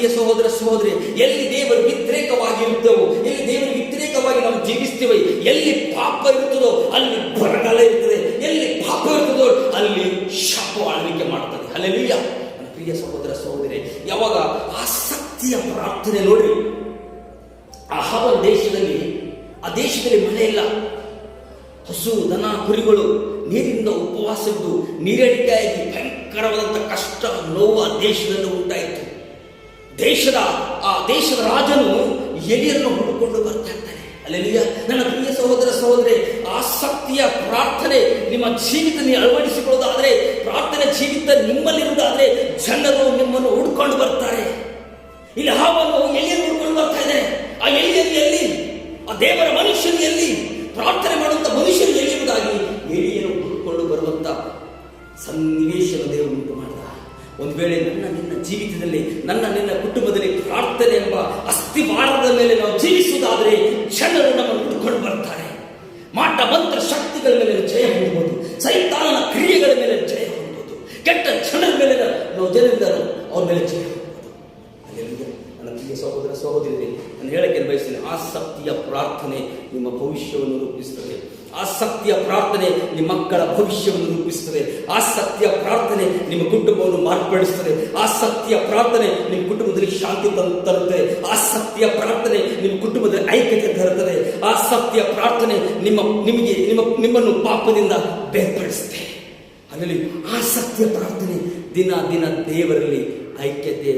ಪ್ರಿಯ ಸಹೋದರ ಸಹೋದರಿ, ಎಲ್ಲಿ ದೇವರು ವ್ಯತಿರೇಕವಾಗಿರುತ್ತೇವೋ ಎಲ್ಲಿ ದೇವರು ವ್ಯತಿರೇಕವಾಗಿ ನಾವು ಜೀವಿಸ್ತೇವೆ, ಎಲ್ಲಿ ಪಾಪ ಇರುತ್ತದೋ, ಅಲ್ಲಿ ಬರಗಾಲ ಇರ್ತದೆ. ಎಲ್ಲಿ ಪಾಪ ಇರ್ತದೋ ಅಲ್ಲಿ ಶಾಪ ಆಳ್ವಿಕೆ ಮಾಡ್ತದೆ. ಅಲ್ಲೆಲ್ಲ ಪ್ರಿಯ ಸಹೋದರ ಸಹೋದರಿ, ಯಾವಾಗ ಆಸಕ್ತಿಯ ಪ್ರಾರ್ಥನೆ ನೋಡ್ರಿ. ಆ ಹವ ದೇಶದಲ್ಲಿ, ಆ ದೇಶದಲ್ಲಿ ಮಳೆ ಇಲ್ಲ. ಹಸು, ದನ, ಕುರಿಗಳು, ನೀರಿನಿಂದ ನೀರಡಿಕೆ ನೀರಡಿಕೆಯಾಗಿ ಭಯಂಕರವಾದಂಥ ಕಷ್ಟ ನೋವು ಆ ದೇಶದಲ್ಲಿ ಉಂಟಾಯಿತು. ದೇಶದ, ಆ ದೇಶದ ರಾಜನು ಎಲಿಯನ್ನು ಹುಡುಕೊಂಡು ಬರ್ತಾ ಇರ್ತಾನೆ ಅಲ್ಲೆಲ್ಲಿಯ ನನ್ನ ಪ್ರಿಯ ಸಹೋದರ ಸಹೋದರಿ ಆಸಕ್ತಿಯ ಪ್ರಾರ್ಥನೆ ನಿಮ್ಮ ಜೀವಿತದಲ್ಲಿ ಅಳವಡಿಸಿಕೊಳ್ಳೋದಾದ್ರೆ, ಪ್ರಾರ್ಥನೆ ಜೀವಿತ ನಿಮ್ಮಲ್ಲಿರುವುದಾದರೆ ಜನರು ನಿಮ್ಮನ್ನು ಹುಡ್ಕೊಂಡು ಬರ್ತಾರೆ. ಇಲ್ಲಿ ಹಾವನ್ನು ಎಲ್ಲಿಯನ್ನು ಹುಡ್ಕೊಂಡು ಬರ್ತಾ ಇದೆ ಆ ಎಲಿಯಲ್ಲಿ ಎಲ್ಲಿ? ಆ ದೇವರ ಮನುಷ್ಯನು ಎಲ್ಲಿ? ಪ್ರಾರ್ಥನೆ ಮಾಡುವಂತ ಮನುಷ್ಯರು ಎಲ್ಲಿರುವುದಾಗಿ ಎಲಿಯನ್ನು ಹುಡ್ಕೊಂಡು ಬರುವಂತ ಸನ್ನಿವೇಶನ ದೇವರು ಉಂಟು ಮಾಡಿದ ಒಂದು ವೇಳೆ ನನ್ನ ನಿನ್ನ ಜೀವಿತದಲ್ಲಿ, ನನ್ನ ನಿನ್ನ ಕುಟುಂಬದಲ್ಲಿ ಪ್ರಾರ್ಥನೆ ಎಂಬ ಅಸ್ಥಿವಾರದ ಮೇಲೆ ನಾವು ಜೀವಿಸುವುದಾದರೆ ಜನರು ನಮ್ಮನ್ನು ಹುಡುಕೊಂಡು ಬರ್ತಾರೆ. ಮಾಟ ಮಂತ್ರ ಶಕ್ತಿಗಳ ಮೇಲೆ ಜಯ ಹೊಂದಬಹುದು ಸೈತಾನನ ಕ್ರಿಯೆಗಳ ಮೇಲೆ ಜಯ ಹೊಂದಬಹುದು ಕೆಟ್ಟ ಜನರ ಮೇಲೆ ನಾವು ಜನರಿಂದ ಅವ್ರ ಮೇಲೆ ಜಯ ನನ್ನ ಪ್ರಿಯ ಸಹೋದರ ಸಹೋದರಿ ನಾನು ಹೇಳಕ್ಕೆ ಬಯಸ್ತೇನೆ ಆಸಕ್ತಿಯ ಪ್ರಾರ್ಥನೆ ನಿಮ್ಮ ಭವಿಷ್ಯವನ್ನು ರೂಪಿಸುತ್ತದೆ. ಆಸಕ್ತಿಯ ಪ್ರಾರ್ಥನೆ ನಿಮ್ಮ ಮಕ್ಕಳ ಭವಿಷ್ಯವನ್ನು ರೂಪಿಸುತ್ತದೆ. ಆಸಕ್ತಿಯ ಪ್ರಾರ್ಥನೆ ನಿಮ್ಮ ಕುಟುಂಬವನ್ನು ಮಾರ್ಪಡಿಸುತ್ತದೆ. ಆಸಕ್ತಿಯ ಪ್ರಾರ್ಥನೆ ನಿಮ್ಮ ಕುಟುಂಬದಲ್ಲಿ ಶಾಂತಿ ತರು- ತರುತ್ತದೆ. ಆಸಕ್ತಿಯ ಪ್ರಾರ್ಥನೆ ನಿಮ್ಮ ಕುಟುಂಬದಲ್ಲಿ ಐಕ್ಯತೆ ತರುತ್ತದೆ. ಆಸಕ್ತಿಯ ಪ್ರಾರ್ಥನೆ ನಿಮ್ಮ, ನಿಮಗೆ, ನಿಮ್ಮ, ನಿಮ್ಮನ್ನು ಪಾಪದಿಂದ ಬೇರ್ಪಡಿಸುತ್ತೆ. ಅದರಲ್ಲಿ ಆಸಕ್ತಿಯ ಪ್ರಾರ್ಥನೆ ದಿನ ದಿನ ದೇವರಲ್ಲಿ ಐಕ್ಯತೆ